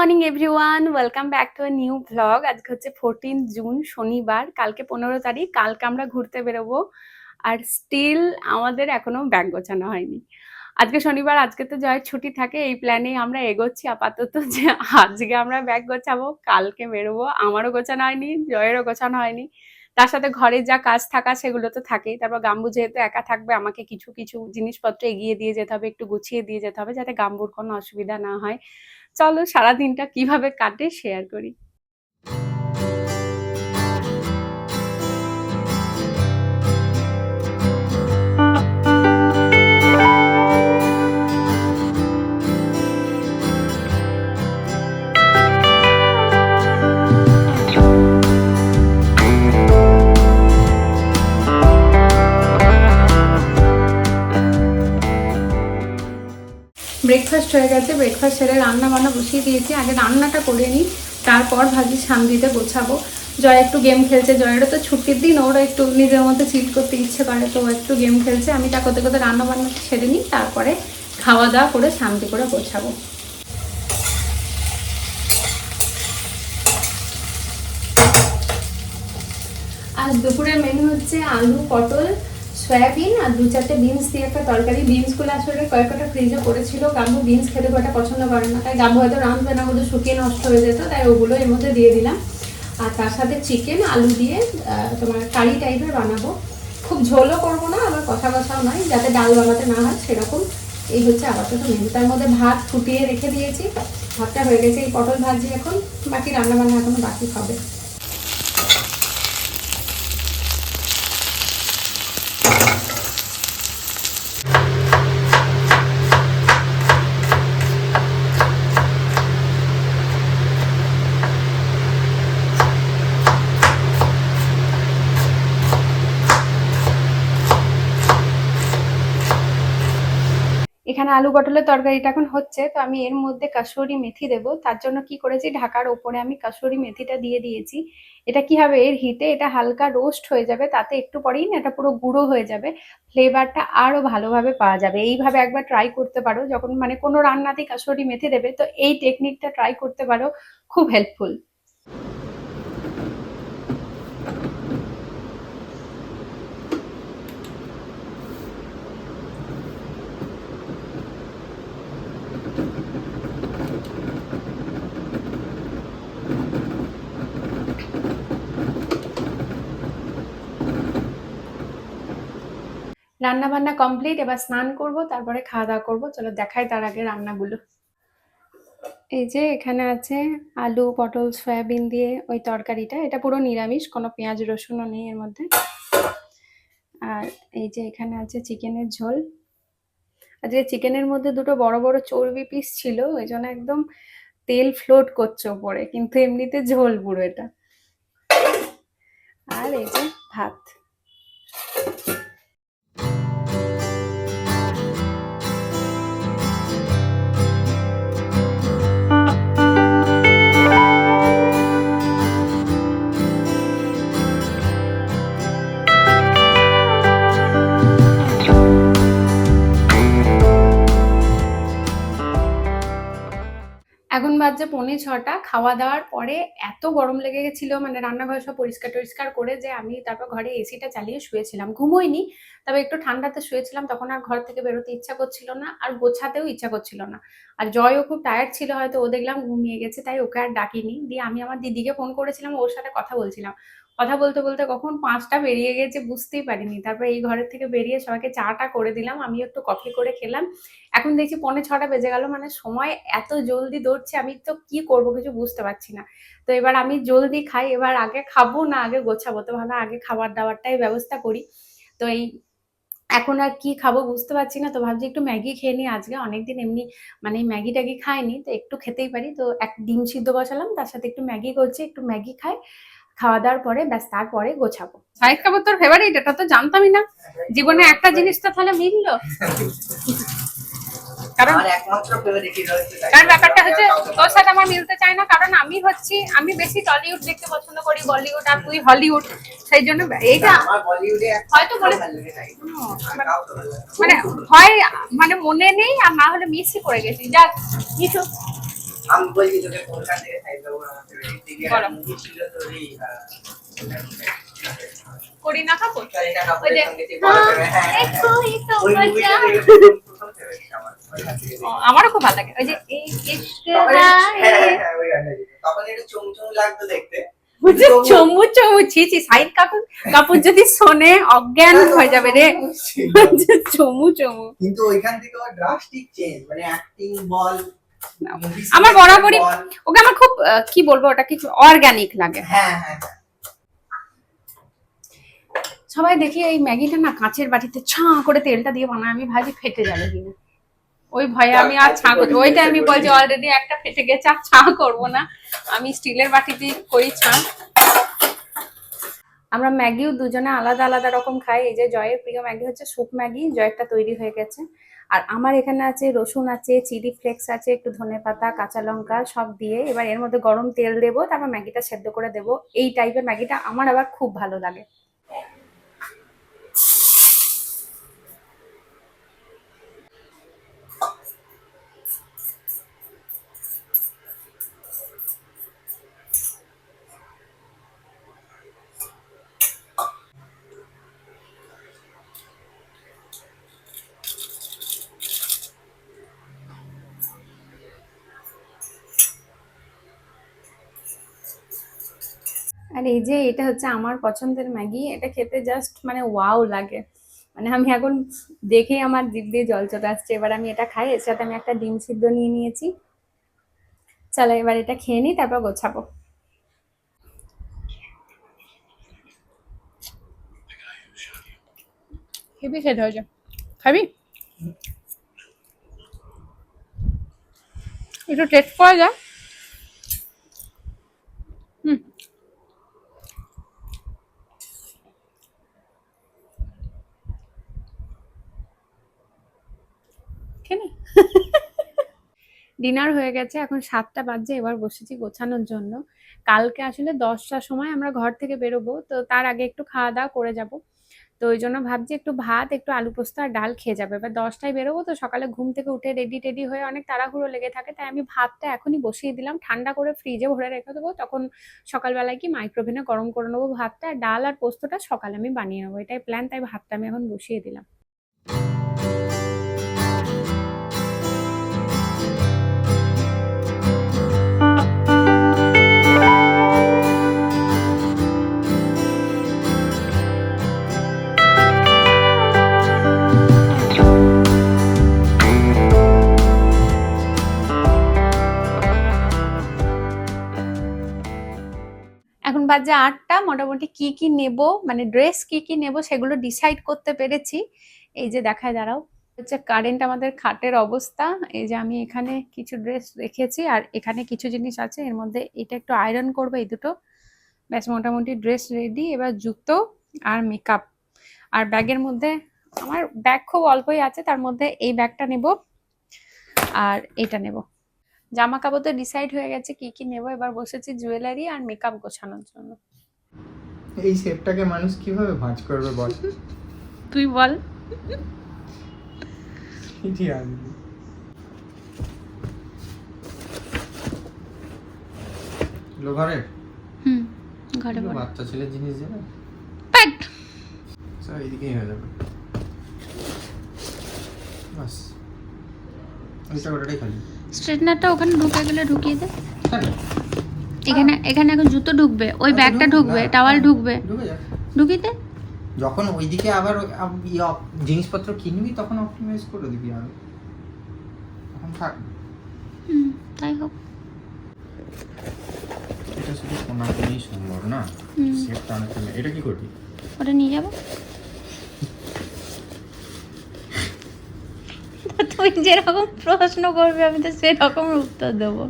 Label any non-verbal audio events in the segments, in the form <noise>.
Morning, everyone. Welcome back to a new blog. আজকে হচ্ছে fourteen June, শনিবার। কালকে পনেরো তারিখ। কালকে আমরা ঘুরতে বেরোবো। আর স্টিল আমাদের এখনও ব্যাগ গোছানো হয়নি। আজকে শনিবার, আজকে তো জয়ের ছুটি থাকে। এই প্ল্যানে আমরা এগোচ্ছি আপাতত যে আজকে আমরা ব্যাগ গোছাবো, কালকে বেরোবো। আমারও গোছানো হয়নি, জয়েরও গোছানো হয়নি। তার সাথে ঘরে যা কাজ থাকা সেগুলো তো থাকেই। তারপর গাম্বু যেহেতু একা থাকবে, আমাকে কিছু কিছু জিনিসপত্র এগিয়ে দিয়ে যেতে হবে, একটু গুছিয়ে দিয়ে যেতে হবে, যাতে গাম্বুর কোনো অসুবিধা না হয়। চলো সারাদিনটা কীভাবে কাটে শেয়ার করি। ব্রেকফাস্ট হয়ে গেছে ব্রেকফাস্ট সেরে রান্না বান্না বসিয়ে দিয়েছি। আগে রান্নাটা করে নিই, তারপর ভাজি শান্তিতে গোছাবো। জয় একটু গেম খেলছে, জয়েরও তো ছুটির দিন ওরা একটু নিজের মধ্যে চিট করতে ইচ্ছে করে, তো একটু গেম খেলছে। আমি তা করতে করতে রান্না বান্না সেরে নিই, তারপরে খাওয়া দাওয়া করে, শান্তি করে গোছাবো। আর দুপুরের মেনু হচ্ছে আলু, পটল সয়াবিন আর দু চারটে বিনস দিয়ে একটা তরকারি। বিনসগুলো আসলে কয়েকটা ফ্রিজে পড়েছিল। গাম্বু বিনস খেতে খুব একটা পছন্দ করে না। তাই গাম্বু হয়তো রাঁধবে না ওগুলো শুকিয়ে নষ্ট হয়ে যেত, তাই ওগুলো এর মধ্যে দিয়ে দিলাম। আর তার সাথে চিকেন আলু দিয়ে তোমার কারি টাইপের বানাবো। খুব ঝোলও করব না, আবার কষা কষাও নয়, যাতে ডাল বানাতে না হয়, সেরকম। এই হচ্ছে আপাতত মেনু তার মধ্যে ভাত ফুটিয়ে রেখে দিয়েছি। ভাতটা হয়ে গেছে এই পটল ভাজি এখন। বাকি রান্না বান্না এখনও বাকি হবে। এখানে আলু পটলের তরকারিটা এখন হচ্ছে, তো আমি এর মধ্যে কাসুরি মেথি দেব। তার জন্য কি করেছি? ঢাকার ওপরে আমি কাসুরি মেথিটা দিয়ে দিয়েছি। এটা কি হবে? এর হিটে এটা হালকা রোস্ট হয়ে যাবে, তাতে একটু পরেই না এটা পুরো গুঁড়ো হয়ে যাবে। ফ্লেভারটা আরও ভালোভাবে পাওয়া যাবে। এইভাবে একবার ট্রাই করতে পারো। যখন মানে কোনো রান্নাতেই কাসুরি মেথি দেবে, তো এই টেকনিকটা ট্রাই করতে পারো। খুব হেল্পফুল রান্না বান্না কমপ্লিট এবার স্নান করব, তারপরে খাওয়া দাওয়া করব। চলো দেখাই তার আগে রান্নাগুলো। এই যে এখানে আছে আলু, পটল, সয়াবিন দিয়ে ওই তরকারিটা। এটা পুরো নিরামিষ, কোনো পেঁয়াজ, রসুনও নেই এর মধ্যে। আর এই যে এখানে আছে চিকেনের ঝোল। আজকে চিকেনের মধ্যে দুটো বড় বড় চর্বি পিস ছিল, ওই জন্য একদম তেল ফ্লোট করছে ওপরে, কিন্তু এমনিতে ঝোল পুরো এটা। আর এই যে ভাত। পৌনে ছটা, খাওয়া দাওয়ার পরে এত গরম লেগে গেছিল মানে রান্নাঘর সব পরিষ্কার টরিষ্কার করে যে আমি তারপর ঘরে এসিটা চালিয়ে শুয়েছিলাম। ঘুমোইনি, তবে একটু ঠান্ডাতে শুয়েছিলাম, তখন আর ঘর থেকে বেরোতে ইচ্ছা করছিল না, আর গোছাতেও ইচ্ছা করছিল না। আর জয়ও খুব টায়ার্ড ছিল, হয়তো ও দেখলাম ঘুমিয়ে গেছে, তাই ওকে আর ডাকিনি। দিয়ে আমি আমার দিদিকে ফোন করেছিলাম, ওর সাথে কথা বলছিলাম। কথা বলতে বলতে কখন পাঁচটা বেরিয়ে গেছে বুঝতেই পারিনি। তারপর এই ঘরের থেকে বেরিয়ে সবাইকে চাটা করে দিলাম আমি একটু কফি করে খেলাম। এখন দেখছি পৌনে ছটা বেজে গেল মানে সময় এত জলদি দৌড়ছে আমি তো কি করব কিছু বুঝতে পারছি না। তো এবার আমি জলদি খাই, এবার আগে খাব না, আগে গোছাবো। তো ভালো আগে খাবার দাবারটাই ব্যবস্থা করি। তো এই এখন আর কি খাব বুঝতে পারছি না, তো ভাবছি একটু ম্যাগি খেয়ে নিই আজকে। অনেকদিন এমনি মানে ম্যাগি ট্যাগি খাইনি, তো একটু খেতেই পারি। তো এক ডিম সিদ্ধ বসালাম, তার সাথে একটু ম্যাগি করছি, একটু ম্যাগি খাই। খাওয়া দাওয়ার পরে ব্যাস তারপরে গোছাবো। শাহিদ কাপুর তোর ফেভারিট এটা তো জানতামই না। জীবনে একটা জিনিস তো তাহলে মিললো। কারণ। কারণ ব্যাপারটা হচ্ছে তোর সাথে আমার মিলতে চায় না কারণ আমি হচ্ছি আমি বেশি টলিউড দেখতে পছন্দ করি বলিউড আর তুই হলিউড। সেই জন্য এইটা আমার বলিউডে একটা হয়তো বলে। মানে হয় মানে মনে নেই আর না হলে মিসই করে গেছি। যাক কিছু আমি বলছি তোকে থেকে দেবো। মুভি ছিল তোর এই কারিনা। আমারও খুব ভালো লাগে ওই যে তখন একটু- চুমচুম লাগতো দেখতে চমু চমু ছি ছি সাইড কাপুর কাপুর যদি শোনে অজ্ঞান হয়ে যাবে রে চমু চমু কিন্তু ওইখান থেকে ড্রাস্টিক চেঞ্জ মানে অ্যাক্টিং বল আমার বরাবরই- ওকে আমার খুব কি বলব ওটা কিছু অর্গানিক লাগে। হ্যাঁ হ্যাঁ হ্যাঁ। সবাই দেখি এই ম্যাগিটা না কাঁচের বাটিতে ছাঁ করে তেলটা দিয়ে বানায় আমি ভাজি ফেটে যাবে কিনা। ওই ভয়ে আমি আর ছাঁ করি ওইটা আমি বলছি অলরেডি একটা ফেটে গেছে আর ছাঁ করব না। আমি স্টিলের বাটিতে করি ছাঁ। আমরা ম্যাগিও দুজনে আলাদা আলাদা রকম খাই। এই যে জয়ের প্রিয় ম্যাগি হচ্ছে স্যুপ ম্যাগি জয়েরটা তৈরি হয়ে গেছে। আর আমার এখানে আছে রসুন আছে, চিলি ফ্লেক্স আছে, একটু ধনে পাতা, কাঁচা লঙ্কা সব দিয়ে এবার এর মধ্যে গরম তেল দেবো, তারপর ম্যাগিটা সেদ্ধ করে দেবো। এই টাইপের ম্যাগিটা আমার আবার খুব ভালো লাগে। আর এই যে এটা হচ্ছে আমার পছন্দের ম্যাগি এটা খেতে জাস্ট মানে ওয়াও লাগে। মানে আমি এখন দেখেই আমার জিভ দিয়ে জল চলে আসছে। এবার আমি এটা খাই এর সাথে আমি একটা ডিম সিদ্ধ নিয়ে নিয়েছি। চলো এবার এটা খেয়ে নিই তারপর গোছাবো। হেবি খেতে হয়েছে খাবি? একটু টেস্ট করা যায় হুম কেনে ডিনার হয়ে গেছে, এখন সাতটা বাজে এবার বসেছি গোছানোর জন্য। কালকে আসলে দশটার সময় আমরা ঘর থেকে বেরোবো, তো তার আগে একটু খাওয়া দাওয়া করে যাব। তো ওই জন্য ভাবছি একটু ভাত, একটু আলু পোস্ত আর ডাল খেয়ে যাবে। এবার দশটায় বেরোবো, তো সকালে ঘুম থেকে উঠে রেডি টেডি হয়ে অনেক তাড়াহুড়ো লেগে থাকে, তাই আমি ভাতটা এখনই বসিয়ে দিলাম। ঠান্ডা করে ফ্রিজে ভরে রেখে দেবো, তখন সকালবেলায় কি মাইক্রোভেনে গরম করে নেব ভাতটা ডাল আর পোস্তটা সকালে আমি বানিয়ে নেব। এটাই প্ল্যান তাই ভাতটা আমি এখন বসিয়ে দিলাম। বাজে আটটা, মোটামুটি কি কি নেব মানে ড্রেস কি কি নেব সেগুলো ডিসাইড করতে পেরেছি। এই যে দেখায় দাঁড়াও। হচ্ছে কারেন্ট আমাদের খাটের অবস্থা। এই যে আমি এখানে কিছু ড্রেস রেখেছি আর এখানে কিছু জিনিস আছে। এর মধ্যে এটা একটু আয়রন করব, এই দুটো। ব্যাস, মোটামুটি ড্রেস রেডি এবার জুতো আর মেকআপ আর ব্যাগের মধ্যে আমার ব্যাগ খুব অল্পই আছে, তার মধ্যে এই ব্যাগটা নেব আর এটা নেব। জামা কাপড় তো ডিসাইড হয়ে গেছে কি কি নেব এবার বসেছি জুয়েলারি আর মেকআপ গোছানোর জন্য। এই শেপটাকে মানুষ কীভাবে ভাঁজ করবে বল? <laughs> তুই বল। আসবে লো ঘরে? হুম ঘরে বল। বাচ্চা ছেলের জিনিস যাবে প্যাট সব এইদিকেই হয়ে যাবে। বাস। ওইটা ওটাটাই খালি। স্ট্রেটনারটা ওখানে ঢুকে গেলে ঢুকিয়ে দে। হ্যাঁ। এখানে এখানে এখন জুতো ঢুকবে ওই আচ্ছা, ব্যাগটা ঢুকবে না, টাওয়াল হ্যাঁ, ঢুকবে। ঢুকে ঢুকিয়ে দে। যখন ওইদিকে আবার ইয়ে জিনিসপত্র কিনবি তখন অপটিমাইজ করে দিবি আর। এখন থাক। তাই হোক। এটা শুধু সোনার দিয়েই সম্ভব না? হুম। শেপটা এটা কি করবি? ওটা নিয়ে যাব। তুই যেরকম প্রশ্ন করবে আমি তো সেরকম উত্তর দেবো।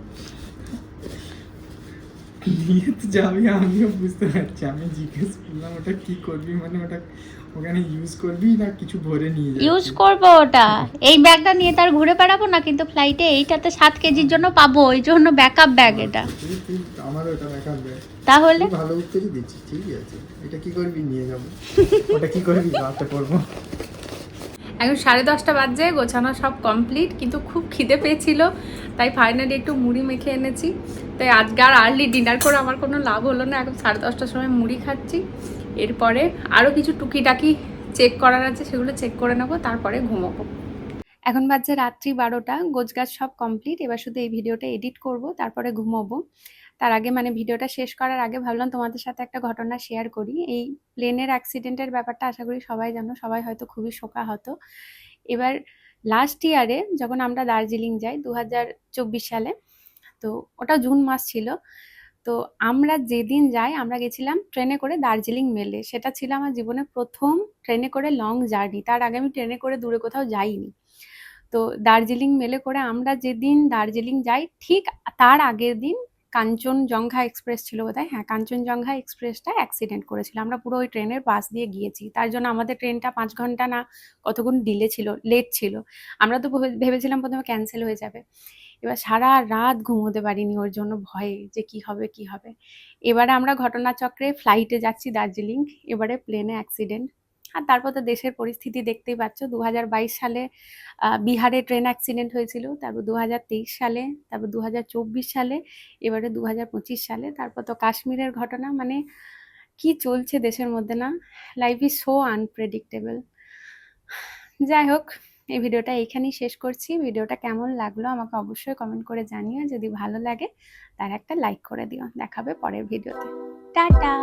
যাবি আমিও বুঝতে পারছি আমি জিজ্ঞেস করলাম ওটা কি করবি? মানে ওটা ওখানে ইউজ করবি না কিছু ভরে নিয়ে যাবি? ইউজ করব ওটা। এই ব্যাগটা নিয়ে তার ঘুরে বেড়াবো না কিন্তু ফ্লাইটে এইটাতে সাত কেজির জন্য পাবো ওই জন্য ব্যাকআপ ব্যাগ এটা। আমার ওটা দেখা দেয় তাহলে? ভালো উত্তরই দিচ্ছিস ঠিক আছে। এটা কি করবি? নিয়ে যাব। ওটা কি করব? এখন সাড়ে দশটা বাজে, গোছানো সব কমপ্লিট কিন্তু খুব খিদে পেয়েছিল, তাই ফাইনালি একটু মুড়ি মেখে এনেছি। তাই আজকে আর আর্লি ডিনার করে আমার কোনো লাভ হলো না, এখন সাড়ে দশটার সময় মুড়ি খাচ্ছি। এরপরে আরও কিছু টুকিটাকি চেক করার আছে, সেগুলো চেক করে নেব, তারপরে ঘুমোবো। এখন বাজছে রাত্রি বারোটা, গোছগাছ সব কমপ্লিট এবার শুধু এই ভিডিওটা এডিট করব, তারপরে ঘুমোবো। তার আগে মানে ভিডিওটা শেষ করার আগে ভাবলাম তোমাদের সাথে একটা ঘটনা শেয়ার করি। এই প্লেনের অ্যাক্সিডেন্টের ব্যাপারটা আশা করি সবাই জানো, সবাই হয়তো খুবই শোকাহত। এবার লাস্ট ইয়ারে যখন আমরা দার্জিলিং যাই দু সালে, তো ওটা জুন মাস ছিল, তো আমরা যেদিন যাই, আমরা গেছিলাম ট্রেনে করে দার্জিলিং মেলে। সেটা ছিল আমার জীবনে প্রথম ট্রেনে করে লং জার্নি তার আগে আমি ট্রেনে করে দূরে কোথাও যাইনি। তো দার্জিলিং মেলে করে আমরা যেদিন দার্জিলিং যাই, ঠিক তার আগের দিন কাঞ্চনজঙ্ঘা এক্সপ্রেস ছিল বোধহয়। হ্যাঁ কাঞ্চনজঙ্ঘা এক্সপ্রেসটা অ্যাক্সিডেন্ট করেছিল। আমরা পুরো ওই ট্রেনের পাশ দিয়ে গিয়েছি। তার জন্য আমাদের ট্রেনটা পাঁচ ঘণ্টা না কতক্ষণ ডিলে ছিল লেট ছিল। আমরা তো ভেবেছিলাম প্রথমে ক্যান্সেল হয়ে যাবে। এবার সারা রাত ঘুমোতে পারিনি ওর জন্য ভয়ে যে কি হবে কি হবে। এবারে আমরা ঘটনাচক্রে ফ্লাইটে যাচ্ছি দার্জিলিং। এবারে প্লেনে অ্যাক্সিডেন্ট আর তারপর তো দেশের পরিস্থিতি দেখতেই পাচ্ছ। দু হাজার বাইশ সালে বিহারে ট্রেন অ্যাক্সিডেন্ট হয়েছিল, তারপর দু হাজার তেইশ সালে, তারপর দু হাজার চব্বিশ সালে, এবারে দু হাজার পঁচিশ সালে। তারপর তো কাশ্মীরের ঘটনা মানে কি চলছে দেশের মধ্যে না? লাইফ ইজ সো আনপ্রেডিক্টেবল যাই হোক, এই ভিডিওটা এইখানেই শেষ করছি। ভিডিওটা কেমন লাগল আমাকে অবশ্যই কমেন্ট করে জানিও। যদি ভালো লাগে, তার একটা লাইক করে দিও। দেখাবে পরের ভিডিওতে। টাটা!